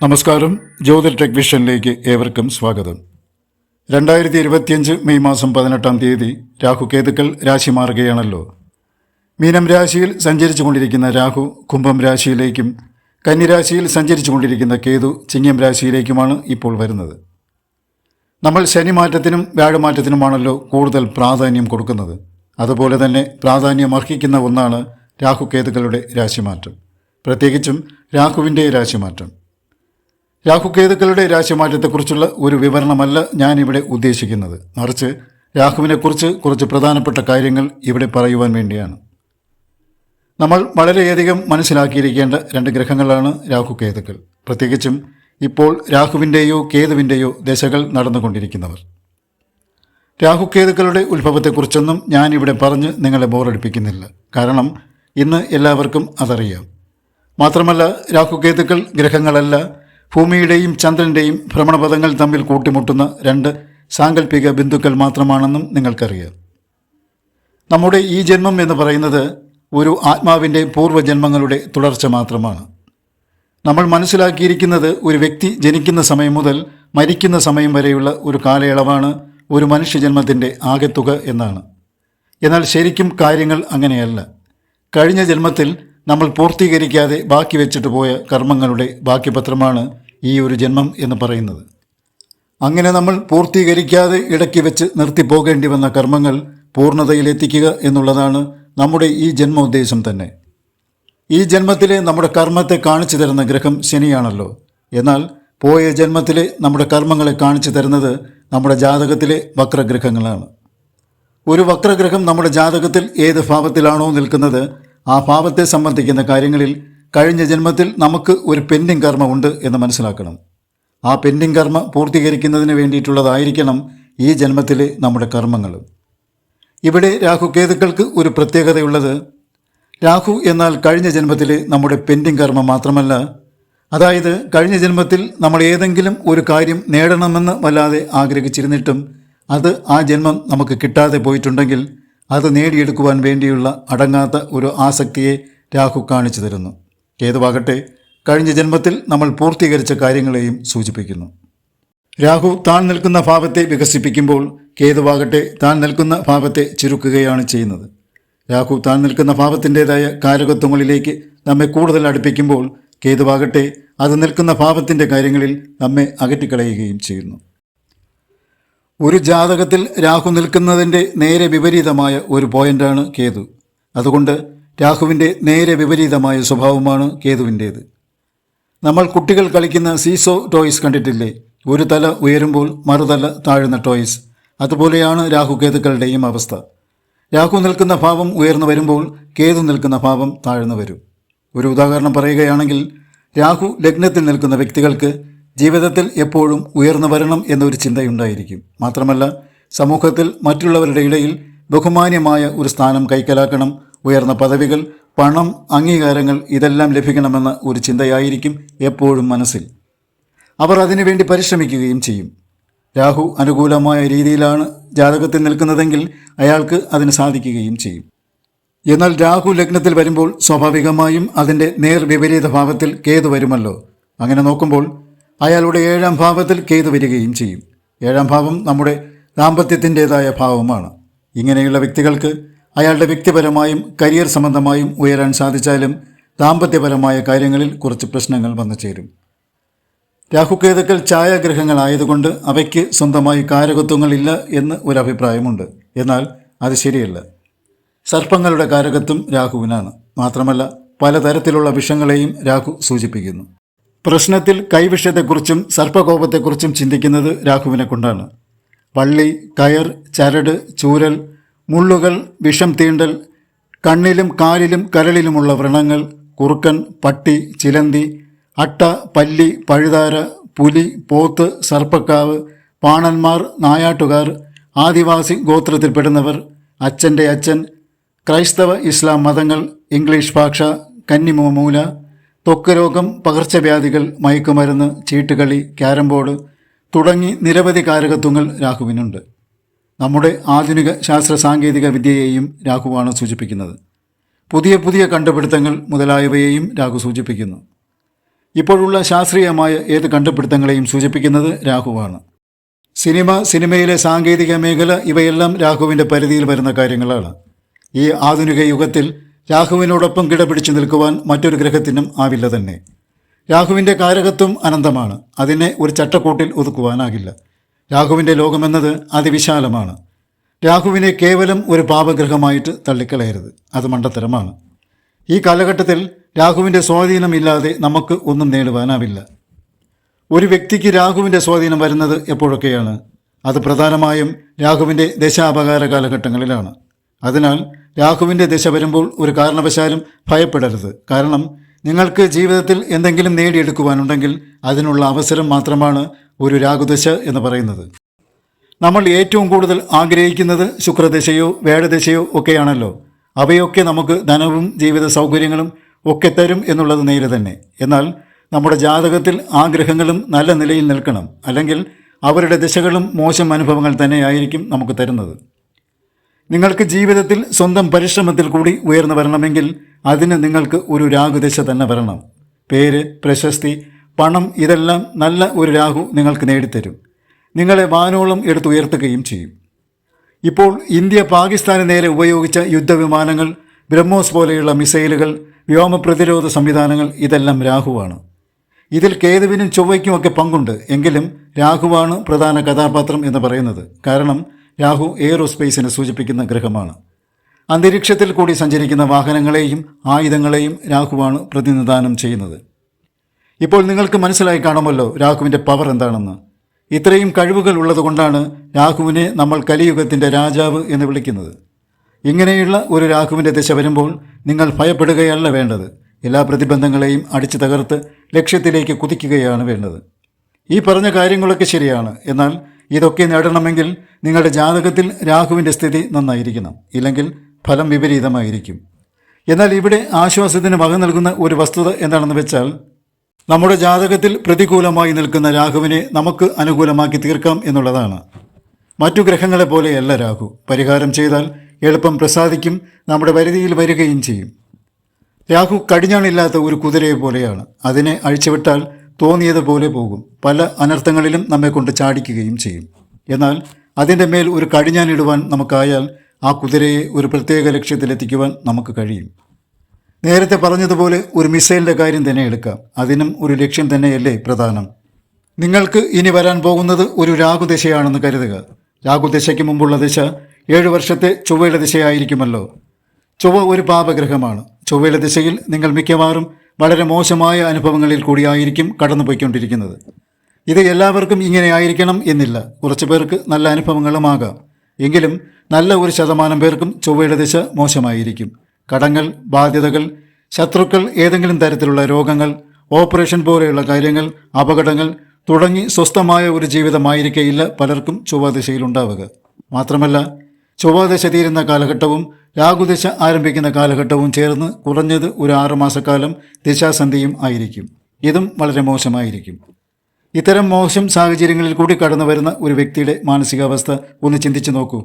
നമസ്കാരം. ജ്യോതിർ ടെക് വിഷനിലേക്ക് ഏവർക്കും സ്വാഗതം. രണ്ടായിരത്തി ഇരുപത്തിയഞ്ച് മെയ് മാസം പതിനെട്ടാം തീയതി രാഹു കേതുക്കൾ രാശി മാറുകയാണല്ലോ. മീനം രാശിയിൽ സഞ്ചരിച്ചു കൊണ്ടിരിക്കുന്ന രാഹു കുംഭം രാശിയിലേക്കും കന്നിരാശിയിൽ സഞ്ചരിച്ചു കൊണ്ടിരിക്കുന്ന കേതു ചിങ്ങം രാശിയിലേക്കുമാണ് ഇപ്പോൾ വരുന്നത്. നമ്മൾ ശനിമാറ്റത്തിനും വ്യാഴമാറ്റത്തിനുമാണല്ലോ കൂടുതൽ പ്രാധാന്യം കൊടുക്കുന്നത്. അതുപോലെ തന്നെ പ്രാധാന്യം അർഹിക്കുന്ന ഒന്നാണ് രാഹു കേതുക്കളുടെ രാശിമാറ്റം. പ്രത്യേകിച്ചും രാഹുവിന്റെ രാശിമാറ്റം. രാഹുകേതുക്കളുടെ രാശിമാറ്റത്തെക്കുറിച്ചുള്ള ഒരു വിവരണമല്ല ഞാനിവിടെ ഉദ്ദേശിക്കുന്നത്. മറിച്ച് രാഹുവിനെക്കുറിച്ച് കുറച്ച് പ്രധാനപ്പെട്ട കാര്യങ്ങൾ ഇവിടെ പറയുവാൻ വേണ്ടിയാണ്. നമ്മൾ വളരെയധികം മനസ്സിലാക്കിയിരിക്കേണ്ട രണ്ട് ഗ്രഹങ്ങളാണ് രാഹുകേതുക്കൾ. പ്രത്യേകിച്ചും ഇപ്പോൾ രാഹുവിന്റെയോ കേതുവിന്റെയോ ദശകൾ നടന്നുകൊണ്ടിരിക്കുന്നവർ. രാഹുകേതുക്കളുടെ ഉത്ഭവത്തെക്കുറിച്ചൊന്നും ഞാനിവിടെ പറഞ്ഞ് നിങ്ങളെ ബോറടിപ്പിക്കുന്നില്ല. കാരണം ഇന്ന് എല്ലാവർക്കും അതറിയാം. മാത്രമല്ല രാഹുകേതുക്കൾ ഗ്രഹങ്ങളല്ല ഭൂമിയുടെയും ചന്ദ്രന്റെയും ഭ്രമണപഥങ്ങൾ തമ്മിൽ കൂട്ടിമുട്ടുന്ന രണ്ട് സാങ്കല്പിക ബിന്ദുക്കൾ മാത്രമാണെന്നും നിങ്ങൾക്കറിയാം. നമ്മുടെ ഈ ജന്മം എന്ന് പറയുന്നത് ഒരു ആത്മാവിന്റെ പൂർവജന്മങ്ങളുടെ തുടർച്ച മാത്രമാണ്. നമ്മൾ മനസ്സിലാക്കിയിരിക്കുന്നത് ഒരു വ്യക്തി ജനിക്കുന്ന സമയം മുതൽ മരിക്കുന്ന സമയം വരെയുള്ള ഒരു കാലയളവാണ് ഒരു മനുഷ്യജന്മത്തിന്റെ ആകെത്തുക എന്നാണ്. എന്നാൽ ശരിക്കും കാര്യങ്ങൾ അങ്ങനെയല്ല. കഴിഞ്ഞ ജന്മത്തിൽ നമ്മൾ പൂർത്തീകരിക്കാതെ ബാക്കി വെച്ചിട്ട് പോയ കർമ്മങ്ങളുടെ ബാക്കി പത്രമാണ് ഈ ഒരു ജന്മം എന്ന് പറയുന്നത്. അങ്ങനെ നമ്മൾ പൂർത്തീകരിക്കാതെ ഇടയ്ക്ക് വെച്ച് നിർത്തിപ്പോകേണ്ടി വന്ന കർമ്മങ്ങൾ പൂർണതയിലെത്തിക്കുക എന്നുള്ളതാണ് നമ്മുടെ ഈ ജന്മോദ്ദേശം തന്നെ. ഈ ജന്മത്തിലെ നമ്മുടെ കർമ്മത്തെ കാണിച്ചു തരുന്ന ഗ്രഹം ശനിയാണല്ലോ. എന്നാൽ പോയ ജന്മത്തിലെ നമ്മുടെ കർമ്മങ്ങളെ കാണിച്ചു തരുന്നത് നമ്മുടെ ജാതകത്തിലെ വക്രഗ്രഹങ്ങളാണ്. ഒരു വക്രഗ്രഹം നമ്മുടെ ജാതകത്തിൽ ഏത് ഭാവത്തിലാണോ നിൽക്കുന്നത് ആ ഭാവത്തെ സംബന്ധിക്കുന്ന കാര്യങ്ങളിൽ കഴിഞ്ഞ ജന്മത്തിൽ നമുക്ക് ഒരു പെൻഡിങ് കർമ്മമുണ്ട് എന്ന് മനസ്സിലാക്കണം. ആ പെൻഡിങ് കർമ്മ പൂർത്തീകരിക്കുന്നതിന് വേണ്ടിയിട്ടുള്ളതായിരിക്കണം ഈ ജന്മത്തിലെ നമ്മുടെ കർമ്മങ്ങൾ. ഇവിടെ രാഹു കേതുക്കൾക്ക് ഒരു പ്രത്യേകതയുള്ളത് രാഹു എന്നാൽ കഴിഞ്ഞ ജന്മത്തിലെ നമ്മുടെ പെൻഡിങ് കർമ്മം മാത്രമല്ല അതായത് കഴിഞ്ഞ ജന്മത്തിൽ നമ്മൾ ഏതെങ്കിലും ഒരു കാര്യം നേടണമെന്ന് വല്ലാതെ ആഗ്രഹിച്ചിരുന്നിട്ടും അത് ആ ജന്മം നമുക്ക് കിട്ടാതെ പോയിട്ടുണ്ടെങ്കിൽ അത് നേടിയെടുക്കുവാൻ വേണ്ടിയുള്ള അടങ്ങാത്ത ഒരു ആസക്തിയെ രാഹു കാണിച്ചു തരുന്നു. കേതുവാകട്ടെ കഴിഞ്ഞ ജന്മത്തിൽ നമ്മൾ പൂർത്തീകരിച്ച കാര്യങ്ങളെയും സൂചിപ്പിക്കുന്നു. രാഹു താൻ നിൽക്കുന്ന ഭാവത്തെ വികസിപ്പിക്കുമ്പോൾ കേതുവാകട്ടെ താൻ നിൽക്കുന്ന ഭാവത്തെ ചുരുക്കുകയാണ് ചെയ്യുന്നത്. രാഹു താൻ നിൽക്കുന്ന ഭാവത്തിന്റെതായ കാരകത്വങ്ങളിലേക്ക് നമ്മെ കൂടുതൽ അടുപ്പിക്കുമ്പോൾ കേതുവാകട്ടെ അത് നിൽക്കുന്ന ഭാവത്തിന്റെ കാര്യങ്ങളിൽ നമ്മെ അകറ്റിക്കളയുകയും ചെയ്യുന്നു. ഒരു ജാതകത്തിൽ രാഹു നിൽക്കുന്നതിന്റെ നേരെ വിപരീതമായ ഒരു പോയിന്റാണ് കേതു. അതുകൊണ്ട് രാഹുവിന്റെ നേരെ വിപരീതമായ സ്വഭാവമാണ് കേതുവിന്റേത് നമ്മൾ കുട്ടികൾ കളിക്കുന്ന സീസോ ടോയ്സ് കണ്ടിട്ടില്ലേ? ഒരു തല ഉയരുമ്പോൾ മറുതല താഴുന്ന ടോയ്സ്. അതുപോലെയാണ് രാഹു കേതുക്കളുടെയും അവസ്ഥ. രാഹു നിൽക്കുന്ന ഭാവം ഉയർന്നു വരുമ്പോൾ കേതു നിൽക്കുന്ന ഭാവം താഴ്ന്നു വരും. ഒരു ഉദാഹരണം പറയുകയാണെങ്കിൽ രാഹു ലഗ്നത്തിൽ നിൽക്കുന്ന വ്യക്തികൾക്ക് ജീവിതത്തിൽ എപ്പോഴും ഉയർന്നു വരണം എന്നൊരു ചിന്തയുണ്ടായിരിക്കും. മാത്രമല്ല സമൂഹത്തിൽ മറ്റുള്ളവരുടെ ഇടയിൽ ബഹുമാന്യമായ ഒരു സ്ഥാനം കൈക്കലാക്കണം ഉയർന്ന പദവികൾ പണം അംഗീകാരങ്ങൾ ഇതെല്ലാം ലഭിക്കണമെന്ന ഒരു ചിന്തയായിരിക്കും എപ്പോഴും മനസ്സിൽ. അവർ അതിനുവേണ്ടി പരിശ്രമിക്കുകയും ചെയ്യും. രാഹു അനുകൂലമായ രീതിയിലാണ് ജാതകത്തിൽ നിൽക്കുന്നതെങ്കിൽ അയാൾക്ക് അതിന് സാധിക്കുകയും ചെയ്യും. എന്നാൽ രാഹു ലഗ്നത്തിൽ വരുമ്പോൾ സ്വാഭാവികമായും അതിന്റെ നേർ വിപരീത ഭാവത്തിൽ കേതു വരുമല്ലോ. അങ്ങനെ നോക്കുമ്പോൾ അയാളുടെ ഏഴാം ഭാവത്തിൽ കേതു വരികയും ചെയ്യും. ഏഴാം ഭാവം നമ്മുടെ ദാമ്പത്യത്തിന്റെതായ ഭാവമാണ്. ഇങ്ങനെയുള്ള വ്യക്തികൾക്ക് അയാളുടെ വ്യക്തിപരമായും കരിയർ സംബന്ധമായും ഉയരാൻ സാധിച്ചാലും ദാമ്പത്യപരമായ കാര്യങ്ങളിൽ കുറച്ച് പ്രശ്നങ്ങൾ വന്നു ചേരും. രാഹുകേതുക്കൾ ഛായാഗ്രഹങ്ങളായതുകൊണ്ട് അവയ്ക്ക് സ്വന്തമായി കാരകത്വങ്ങളില്ല എന്ന് അഭിപ്രായമുണ്ട് എന്നാൽ അത് ശരിയല്ല. സർപ്പങ്ങളുടെ കാരകത്വം രാഹുവിനാണ്. മാത്രമല്ല പലതരത്തിലുള്ള വിഷങ്ങളെയും രാഹു സൂചിപ്പിക്കുന്നു. പ്രശ്നത്തിൽ കൈവിഷയത്തെക്കുറിച്ചും സർപ്പകോപത്തെക്കുറിച്ചും ചിന്തിക്കുന്നത് രാഹുവിനെ കൊണ്ടാണ്. വള്ളി കയർ ചരട് ചൂരൽ മുള്ളുകൾ വിഷം തീണ്ടൽ കണ്ണിലും കാലിലും കരളിലുമുള്ള വ്രണങ്ങൾ കുറുക്കൻ പട്ടി ചിലന്തി അട്ട പല്ലി പഴുതാര പുലി പോത്ത് സർപ്പക്കാവ് പാണന്മാർ നായാട്ടുകാർ ആദിവാസി ഗോത്രത്തിൽപ്പെടുന്നവർ അച്ഛന്റെ അച്ഛൻ ക്രൈസ്തവ ഇസ്ലാം മതങ്ങൾ ഇംഗ്ലീഷ് ഭാഷ കന്നിമൂല ത്വക്ക് രോഗം പകർച്ചവ്യാധികൾ മയക്കുമരുന്ന് ചീട്ടുകളി ക്യാരം ബോർഡ് തുടങ്ങി നിരവധി കാരകത്വങ്ങൾ രാഹുവിനുണ്ട് നമ്മുടെ ആധുനിക ശാസ്ത്ര സാങ്കേതിക വിദ്യയെയും രാഹുവാണ് സൂചിപ്പിക്കുന്നത്. പുതിയ പുതിയ കണ്ടുപിടുത്തങ്ങൾ മുതലായവയെയും രാഹു സൂചിപ്പിക്കുന്നു. ഇപ്പോഴുള്ള ശാസ്ത്രീയമായ ഏത് കണ്ടുപിടുത്തങ്ങളെയും സൂചിപ്പിക്കുന്നത് രാഹുവാണ് സിനിമ സിനിമയിലെ സാങ്കേതിക മേഖല ഇവയെല്ലാം രാഹുവിന്റെ പരിധിയിൽ വരുന്ന കാര്യങ്ങളാണ്. ഈ ആധുനിക യുഗത്തിൽ രാഹുവിനോടൊപ്പം കിടപിടിച്ചു നിൽക്കുവാൻ മറ്റൊരു ഗ്രഹത്തിനും ആവില്ല തന്നെ. രാഹുവിന്റെ കാരകത്വം അനന്തമാണ്. അതിനെ ഒരു ചട്ടക്കൂട്ടിൽ ഒതുക്കുവാനാകില്ല. രാഹുവിന്റെ ലോകമെന്നത് അതിവിശാലമാണ്. രാഹുവിനെ കേവലം ഒരു പാപഗ്രഹമായിട്ട് തള്ളിക്കളയരുത്. അത് മണ്ടത്തരമാണ്. ഈ കാലഘട്ടത്തിൽ രാഹുവിന്റെ സ്വാധീനമില്ലാതെ നമുക്ക് ഒന്നും നേടുവാനാവില്ല. ഒരു വ്യക്തിക്ക് രാഹുവിന്റെ സ്വാധീനം വരുന്നത് എപ്പോഴൊക്കെയാണ്? അത് പ്രധാനമായും രാഹുവിന്റെ ദശാപകാര കാലഘട്ടങ്ങളിലാണ്. അതിനാൽ രാഹുവിന്റെ ദശ വരുമ്പോൾ ഒരു കാരണവശാലും ഭയപ്പെടരുത്. കാരണം നിങ്ങൾക്ക് ജീവിതത്തിൽ എന്തെങ്കിലും നേടിയെടുക്കുവാനുണ്ടെങ്കിൽ അതിനുള്ള അവസരം മാത്രമാണ് ഒരു രാഹുദശ എന്ന് പറയുന്നത്. നമ്മൾ ഏറ്റവും കൂടുതൽ ആഗ്രഹിക്കുന്നത് ശുക്രദശയോ വേഴദശയോ ഒക്കെയാണല്ലോ. അവയൊക്കെ നമുക്ക് ധനവും ജീവിത സൗകര്യങ്ങളും ഒക്കെ തരും എന്നുള്ളത് നേരെ തന്നെ. എന്നാൽ നമ്മുടെ ജാതകത്തിൽ ആഗ്രഹങ്ങളും നല്ല നിലയിൽ നിൽക്കണം. അല്ലെങ്കിൽ അവരുടെ ദിശകളും മോശം അനുഭവങ്ങൾ തന്നെയായിരിക്കും നമുക്ക് തരുന്നത്. നിങ്ങൾക്ക് ജീവിതത്തിൽ സ്വന്തം പരിശ്രമത്തിൽ കൂടി ഉയർന്നു വരണമെങ്കിൽ അതിന് നിങ്ങൾക്ക് ഒരു രാഗുദശ തന്നെ വരണം. പേര് പ്രശസ്തി പണം ഇതെല്ലാം നല്ല ഒരു രാഹു നിങ്ങൾക്ക് നേടിത്തരും. നിങ്ങളെ വാനോളം എടുത്തുയർത്തുകയും ചെയ്യും. ഇപ്പോൾ ഇന്ത്യ പാകിസ്ഥാന് നേരെ ഉപയോഗിച്ച യുദ്ധവിമാനങ്ങൾ ബ്രഹ്മോസ് പോലെയുള്ള മിസൈലുകൾ വ്യോമ പ്രതിരോധ സംവിധാനങ്ങൾ ഇതെല്ലാം രാഹുവാണ്. ഇതിൽ കേതുവിനും ചൊവ്വയ്ക്കുമൊക്കെ പങ്കുണ്ട്. എങ്കിലും രാഹുവാണ് പ്രധാന കഥാപാത്രം എന്ന് പറയുന്നത്. കാരണം രാഹു എയറോസ്പേസിനെ സൂചിപ്പിക്കുന്ന ഗ്രഹമാണ്. അന്തരീക്ഷത്തിൽ കൂടി സഞ്ചരിക്കുന്ന വാഹനങ്ങളെയും ആയുധങ്ങളെയും രാഹുവാണ് പ്രതിനിധാനം ചെയ്യുന്നത്. ഇപ്പോൾ നിങ്ങൾക്ക് മനസ്സിലായി കാണുമല്ലോ രാഹുവിന്റെ പവർ എന്താണെന്ന്. ഇത്രയും കഴിവുകൾ ഉള്ളതുകൊണ്ടാണ് രാഹുവിനെ നമ്മൾ കലിയുഗത്തിന്റെ രാജാവ് എന്ന് വിളിക്കുന്നത്. ഇങ്ങനെയുള്ള ഒരു രാഹുവിന്റെ ദിശ വരുമ്പോൾ നിങ്ങൾ ഭയപ്പെടുകയല്ല വേണ്ടത്. എല്ലാ പ്രതിബന്ധങ്ങളെയും അടിച്ചു തകർത്ത് ലക്ഷ്യത്തിലേക്ക് കുതിക്കുകയാണ് വേണ്ടത്. ഈ പറഞ്ഞ കാര്യങ്ങളൊക്കെ ശരിയാണ്. എന്നാൽ ഇതൊക്കെ നേടണമെങ്കിൽ നിങ്ങളുടെ ജാതകത്തിൽ രാഹുവിന്റെ സ്ഥിതി നന്നായിരിക്കണം. ഇല്ലെങ്കിൽ ഫലം വിപരീതമായിരിക്കും. എന്നാൽ ഇവിടെ ആശ്വാസത്തിന് വക നൽകുന്ന ഒരു വസ്തുത എന്താണെന്ന് വെച്ചാൽ നമ്മുടെ ജാതകത്തിൽ പ്രതികൂലമായി നിൽക്കുന്ന രാഹുവിനെ നമുക്ക് അനുകൂലമാക്കി തീർക്കാം എന്നുള്ളതാണ്. മറ്റു ഗ്രഹങ്ങളെ പോലെയല്ല രാഹു പരിഹാരം ചെയ്താൽ എളുപ്പം പ്രസാദിക്കും നമ്മുടെ പരിധിയിൽ വരികയും ചെയ്യും. രാഹു കടിഞ്ഞാണില്ലാത്ത ഒരു കുതിരയെ പോലെയാണ്. അതിനെ അഴിച്ചുവിട്ടാൽ തോന്നിയതുപോലെ പോകും. പല അനർത്ഥങ്ങളിലും നമ്മെ കൊണ്ട് ചാടിക്കുകയും ചെയ്യും. എന്നാൽ അതിന്റെ മേൽ ഒരു കടിഞ്ഞാനിടുവാൻ നമുക്കായാൽ ആ കുതിരയെ ഒരു പ്രത്യേക ലക്ഷ്യത്തിലെത്തിക്കുവാൻ നമുക്ക് കഴിയും. നേരത്തെ പറഞ്ഞതുപോലെ ഒരു മിസൈലിന്റെ കാര്യം തന്നെ എടുക്കാം. അതിനും ഒരു ലക്ഷ്യം തന്നെയല്ലേ പ്രധാനം. നിങ്ങൾക്ക് ഇനി വരാൻ പോകുന്നത് ഒരു രാഹുദശയാണെന്ന് കരുതുക. രാഹുദശയ്ക്ക് മുമ്പുള്ള ദിശ ഏഴു വർഷത്തെ ചൊവ്വയുടെ ദിശയായിരിക്കുമല്ലോ. ചൊവ്വ ഒരു പാപഗ്രഹമാണ്. ചൊവ്വയുടെ ദിശയിൽ നിങ്ങൾ മിക്കവാറും വളരെ മോശമായ അനുഭവങ്ങളിൽ കൂടിയായിരിക്കും കടന്നുപോയിക്കൊണ്ടിരിക്കുന്നത്. ഇത് എല്ലാവർക്കും ഇങ്ങനെ ആയിരിക്കണം എന്നില്ല. കുറച്ച് പേർക്ക് നല്ല അനുഭവങ്ങളുമാകാം എങ്കിലും നല്ല ഒരു ശതമാനം പേർക്കും ചൊവ്വയുടെ ദിശ മോശമായിരിക്കും. കടങ്ങൾ ബാധ്യതകൾ ശത്രുക്കൾ ഏതെങ്കിലും തരത്തിലുള്ള രോഗങ്ങൾ ഓപ്പറേഷൻ പോലെയുള്ള കാര്യങ്ങൾ അപകടങ്ങൾ തുടങ്ങി സ്വസ്ഥമായ ഒരു ജീവിതമായിരിക്കയില്ല പലർക്കും ചൊവ്വാദിശയിലുണ്ടാവുക. മാത്രമല്ല ചൊവ്വാദശ തീരുന്ന കാലഘട്ടവും രാഹുദിശ ആരംഭിക്കുന്ന കാലഘട്ടവും ചേർന്ന് കുറഞ്ഞത് ഒരു ആറുമാസക്കാലം ദിശാസന്ധിയും ആയിരിക്കും. ഇതും വളരെ മോശമായിരിക്കും. ഇത്തരം മോശം സാഹചര്യങ്ങളിൽ കൂടി കടന്നു വരുന്ന ഒരു വ്യക്തിയുടെ മാനസികാവസ്ഥ ഒന്ന് ചിന്തിച്ചു നോക്കൂ.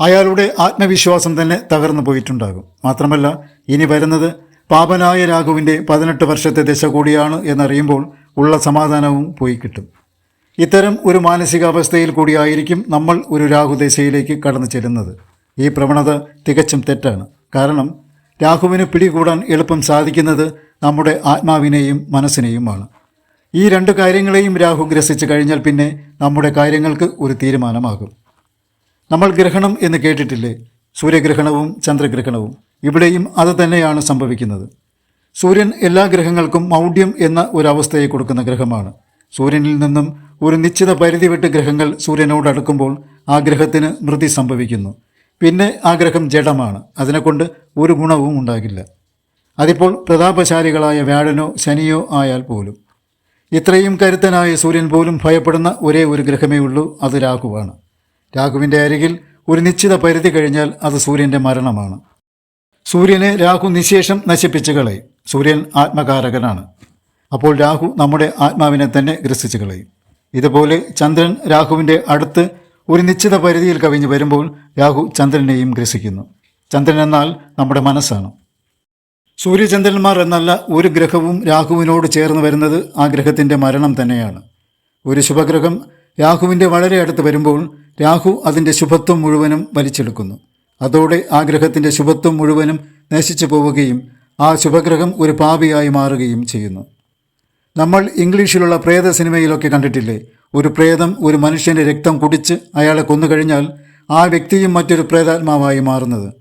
അയാളുടെ ആത്മവിശ്വാസം തന്നെ തകർന്നു പോയിട്ടുണ്ടാകും. മാത്രമല്ല ഇനി വരുന്നത് പാപനായ രാഘുവിന്റെ പതിനെട്ട് വർഷത്തെ ദശ കൂടിയാണ് എന്നറിയുമ്പോൾ ഉള്ള സമാധാനവും പോയി കിട്ടും. ഇത്തരം ഒരു മാനസികാവസ്ഥയിൽ കൂടിയായിരിക്കും നമ്മൾ ഒരു രാഹുദശയിലേക്ക് കടന്നു ചെല്ലുന്നത്. ഈ പ്രവണത തികച്ചും തെറ്റാണ്. കാരണം രാഹുവിന് പിടികൂടാൻ എളുപ്പം സാധിക്കുന്നത് നമ്മുടെ ആത്മാവിനെയും മനസ്സിനെയുമാണ്. ഈ രണ്ട് കാര്യങ്ങളെയും രാഹു ഗ്രസിച്ച് കഴിഞ്ഞാൽ പിന്നെ നമ്മുടെ കാര്യങ്ങൾക്ക് ഒരു തീരുമാനമാകും. നമ്മൾ ഗ്രഹണം എന്ന് കേട്ടിട്ടില്ലേ? സൂര്യഗ്രഹണവും ചന്ദ്രഗ്രഹണവും. ഇവിടെയും അത് തന്നെയാണ് സംഭവിക്കുന്നത്. സൂര്യൻ എല്ലാ ഗ്രഹങ്ങൾക്കും മൗഢ്യം എന്ന ഒരവസ്ഥയെ കൊടുക്കുന്ന ഗ്രഹമാണ്. സൂര്യനിൽ നിന്നും ഒരു നിശ്ചിത പരിധി വിട്ട് ഗ്രഹങ്ങൾ സൂര്യനോട് അടുക്കുമ്പോൾ ആ ഗ്രഹത്തിന് മൃതി സംഭവിക്കുന്നു. പിന്നെ ആ ഗ്രഹം ജഡമാണ്. അതിനെക്കൊണ്ട് ഒരു ഗുണവും ഉണ്ടാകില്ല. അതിപ്പോൾ പ്രതാപശാലികളായ വ്യാഴനോ ശനിയോ ആയാൽ പോലും. ഇത്രയും കരുത്തനായ സൂര്യൻ പോലും ഭയപ്പെടുന്ന ഒരേ ഒരു ഗ്രഹമേ ഉള്ളൂ അത് രാഹുവാണ്. രാഹുവിന്റെ അരികിൽ ഒരു നിശ്ചിത പരിധി കഴിഞ്ഞാൽ അത് സൂര്യന്റെ മരണമാണ്. സൂര്യനെ രാഹു നിശേഷം നശിപ്പിച്ചു കളയും. സൂര്യൻ ആത്മകാരകനാണ്. അപ്പോൾ രാഹു നമ്മുടെ ആത്മാവിനെ തന്നെ ഗ്രസിച്ചു കളയും. ഇതുപോലെ ചന്ദ്രൻ രാഹുവിന്റെ അടുത്ത് ഒരു നിശ്ചിത പരിധിയിൽ കവിഞ്ഞു വരുമ്പോൾ രാഹു ചന്ദ്രനെയും ഗ്രസിക്കുന്നു. ചന്ദ്രൻ എന്നാൽ നമ്മുടെ മനസ്സാണ്. സൂര്യചന്ദ്രന്മാർ എന്നല്ല ഒരു ഗ്രഹവും രാഹുവിനോട് ചേർന്ന് വരുന്നത് ആ ഗ്രഹത്തിന്റെ മരണം തന്നെയാണ്. ഒരു ശുഭഗ്രഹം രാഹുവിന്റെ വളരെ അടുത്ത് വരുമ്പോൾ രാഹു അതിന്റെ ശുഭത്വം മുഴുവനും വലിച്ചെടുക്കുന്നു. അതോടെ ആ ഗ്രഹത്തിന്റെ ശുഭത്വം മുഴുവനും നശിച്ചു പോവുകയും ആ ശുഭഗ്രഹം ഒരു പാപിയായി മാറുകയും ചെയ്യുന്നു. നമ്മൾ ഇംഗ്ലീഷിലുള്ള പ്രേത സിനിമയിലൊക്കെ കണ്ടിട്ടില്ലേ? ഒരു പ്രേതം ഒരു മനുഷ്യന്റെ രക്തം കുടിച്ച് അയാളെ കൊന്നുകഴിഞ്ഞാൽ ആ വ്യക്തിയും മറ്റൊരു പ്രേതാത്മാവായി മാറുന്നത്.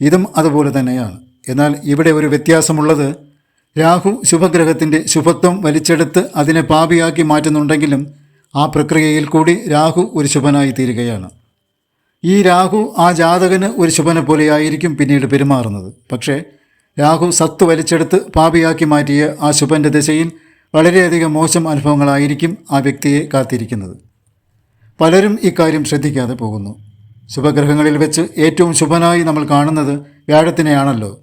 ഇതും അതുപോലെ തന്നെയാണ്. എന്നാൽ ഇവിടെ ഒരു വ്യത്യാസമുള്ളത് രാഹു ശുഭഗ്രഹത്തിന്റെ ശുഭത്വം വലിച്ചെടുത്ത് അതിനെ പാപിയാക്കി മാറ്റുന്നുണ്ടെങ്കിലും ആ പ്രക്രിയയിൽ കൂടി രാഹു ഒരു ശുഭനായി തീരുകയാണ്. ഈ രാഹു ആ ജാതകന് ഒരു ശുഭനെ പോലെയായിരിക്കും പിന്നീട് പെരുമാറുന്നത്. പക്ഷേ രാഹു സത്ത് വലിച്ചെടുത്ത് പാപിയാക്കി മാറ്റിയ ആ ശുഭന്റെ ദിശയിൽ വളരെയധികം മോശം അനുഭവങ്ങളായിരിക്കും ആ വ്യക്തിയെ കാത്തിരിക്കുന്നത്. പലരും ഇക്കാര്യം ശ്രദ്ധിക്കാതെ പോകുന്നു. ശുഭഗ്രഹങ്ങളിൽ വെച്ച് ഏറ്റവും ശുഭനായി നമ്മൾ കാണുന്നത് വ്യാഴത്തിനെയാണല്ലോ.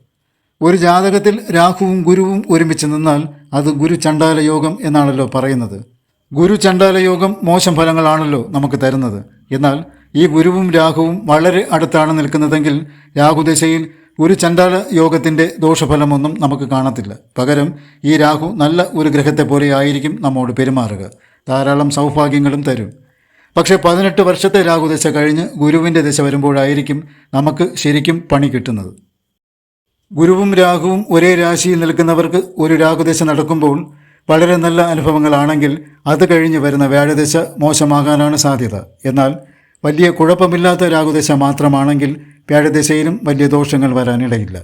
ഒരു ജാതകത്തിൽ രാഹുവും ഗുരുവും ഒരുമിച്ച് നിന്നാൽ അത് ഗുരു ചണ്ടാല യോഗം എന്നാണല്ലോ പറയുന്നത്. ഗുരു ചണ്ടാല യോഗം മോശം ഫലങ്ങളാണല്ലോ നമുക്ക് തരുന്നത്. എന്നാൽ ഈ ഗുരുവും രാഹുവും വളരെ അടുത്താണ് നിൽക്കുന്നതെങ്കിൽ രാഹുദശയിൽ ഒരു ചണ്ടാല യോഗത്തിന്റെ ദോഷഫലമൊന്നും നമുക്ക് കാണത്തില്ല. പകരം ഈ രാഹു നല്ല ഒരു ഗ്രഹത്തെ പോലെ ആയിരിക്കും നമ്മോട് പെരുമാറുക. ധാരാളം സൗഭാഗ്യങ്ങളും തരും. പക്ഷേ പതിനെട്ട് വർഷത്തെ രാഹുദശ കഴിഞ്ഞ് ഗുരുവിന്റെ ദശ വരുമ്പോഴായിരിക്കും നമുക്ക് ശരിക്കും പണി കിട്ടുന്നത്. ഗുരുവും രാഹുവും ഒരേ രാശിയിൽ നിൽക്കുന്നവർക്ക് ഒരു രാഹുദശ നടക്കുമ്പോൾ വളരെ നല്ല അനുഭവങ്ങളാണെങ്കിൽ അത് കഴിഞ്ഞ് വരുന്ന വ്യാഴദശ മോശമാകാനാണ് സാധ്യത. എന്നാൽ വലിയ കുഴപ്പമില്ലാത്ത രാഹുദശ മാത്രമാണെങ്കിൽ വ്യാഴദശയിലും വലിയ ദോഷങ്ങൾ വരാനിടയില്ല.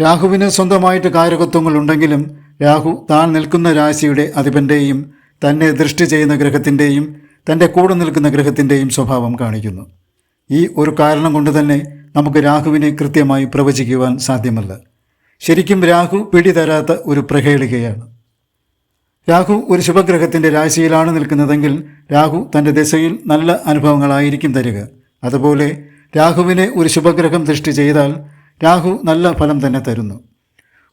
രാഹുവിന് സ്വന്തമായിട്ട് കാരകത്വങ്ങൾ ഉണ്ടെങ്കിലും രാഹു താൻ നിൽക്കുന്ന രാശിയുടെ അധിപന്റെയും തന്നെ ദൃഷ്ടി ചെയ്യുന്ന ഗ്രഹത്തിന്റെയും തന്റെ കൂടെ നിൽക്കുന്ന ഗ്രഹത്തിന്റെയും സ്വഭാവം കാണിക്കുന്നു. ഈ ഒരു കാരണം കൊണ്ട് തന്നെ നമുക്ക് രാഹുവിനെ കൃത്യമായി പ്രവചിക്കുവാൻ സാധ്യമല്ല. ശരിക്കും രാഹു പിടിതരാത്ത ഒരു പ്രഹേളികയാണ്. രാഹു ഒരു ശുഭഗ്രഹത്തിന്റെ രാശിയിലാണ് നിൽക്കുന്നതെങ്കിൽ രാഹു തന്റെ ദിശയിൽ നല്ല അനുഭവങ്ങളായിരിക്കും തരിക. അതുപോലെ രാഹുവിനെ ഒരു ശുഭഗ്രഹം ദൃഷ്ടി ചെയ്താൽ രാഹു നല്ല ഫലം തന്നെ തരുന്നു.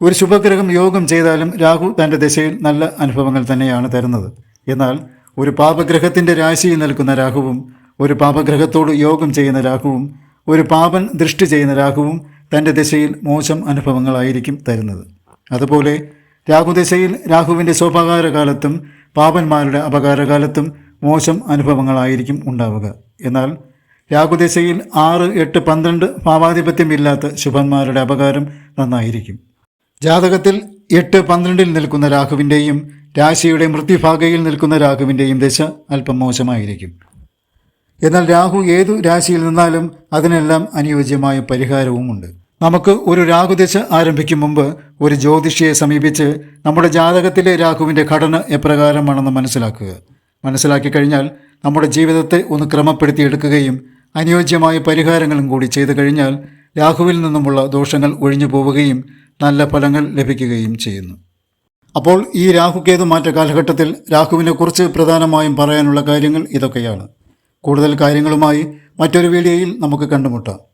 ഒരു ശുഭഗ്രഹം യോഗം ചെയ്താലും രാഹു തന്റെ ദിശയിൽ നല്ല അനുഭവങ്ങൾ തന്നെയാണ് തരുന്നത്. എന്നാൽ ഒരു പാപഗ്രഹത്തിന്റെ രാശിയിൽ നിൽക്കുന്ന രാഹുവും ഒരു പാപഗ്രഹത്തോട് യോഗം ചെയ്യുന്ന രാഹുവും ഒരു പാപൻ ദൃഷ്ടി ചെയ്യുന്ന രാഹുവും തന്റെ ദിശയിൽ മോശം അനുഭവങ്ങളായിരിക്കും തരുന്നത്. അതുപോലെ രാഹുദശയിൽ രാഹുവിന്റെ ശോഭാകാരകാലത്തും പാപന്മാരുടെ അപകാരകാലത്തും മോശം അനുഭവങ്ങളായിരിക്കും ഉണ്ടാവുക. എന്നാൽ രാഹുദശയിൽ ആറ് എട്ട് പന്ത്രണ്ട് ഭാവാധിപത്യമില്ലാത്ത ശുഭന്മാരുടെ അപകാരം നന്നായിരിക്കും. ജാതകത്തിൽ എട്ട് പന്ത്രണ്ടിൽ നിൽക്കുന്ന രാഹുവിന്റെയും രാശിയുടെ മൃത്യുഭാഗയിൽ നിൽക്കുന്ന രാഹുവിന്റെയും ദശ അല്പം മോശമായിരിക്കും. എന്നാൽ രാഹു ഏതു രാശിയിൽ നിന്നാലും അതിനെല്ലാം അനുയോജ്യമായ പരിഹാരവുമുണ്ട്. നമുക്ക് ഒരു രാഹുദശ ആരംഭിക്കും മുമ്പ് ഒരു ജ്യോതിഷിയെ സമീപിച്ച് നമ്മുടെ ജാതകത്തിലെ രാഹുവിന്റെ ഘടന എപ്രകാരമാണെന്ന് മനസ്സിലാക്കുക. മനസ്സിലാക്കി കഴിഞ്ഞാൽ നമ്മുടെ ജീവിതത്തെ ഒന്ന് ക്രമപ്പെടുത്തിയെടുക്കുകയും അനുയോജ്യമായ പരിഹാരങ്ങളും കൂടി ചെയ്തു കഴിഞ്ഞാൽ രാഹുവിൽ നിന്നുമുള്ള ദോഷങ്ങൾ ഒഴിഞ്ഞു പോവുകയും നല്ല ഫലങ്ങൾ ലഭിക്കുകയും ചെയ്യുന്നു. അപ്പോൾ ഈ രാഹുകേതു മാറ്റ കാലഘട്ടത്തിൽ രാഹുവിനെക്കുറിച്ച് പ്രധാനമായും പറയാനുള്ള കാര്യങ്ങൾ ഇതൊക്കെയാണ്. കൂടുതൽ കാര്യങ്ങളുമായി മറ്റൊരു വീഡിയോയിൽ നമുക്ക് കണ്ടുമുട്ടാം.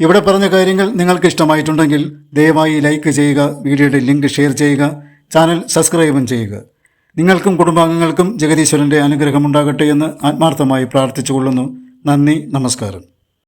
ഇവിടെ പറഞ്ഞ കാര്യങ്ങൾ നിങ്ങൾക്ക് ഇഷ്ടമായിട്ടുണ്ടെങ്കിൽ ദയവായി ലൈക്ക് ചെയ്യുക വീഡിയോയുടെ ലിങ്ക് ഷെയർ ചെയ്യുക ചാനൽ സബ്സ്ക്രൈബും ചെയ്യുക. നിങ്ങൾക്കും കുടുംബാംഗങ്ങൾക്കും ജഗദീശ്വരന്റെ അനുഗ്രഹമുണ്ടാകട്ടെ എന്ന് ആത്മാർത്ഥമായി പ്രാർത്ഥിച്ചുകൊള്ളുന്നു. നന്ദി നമസ്കാരം.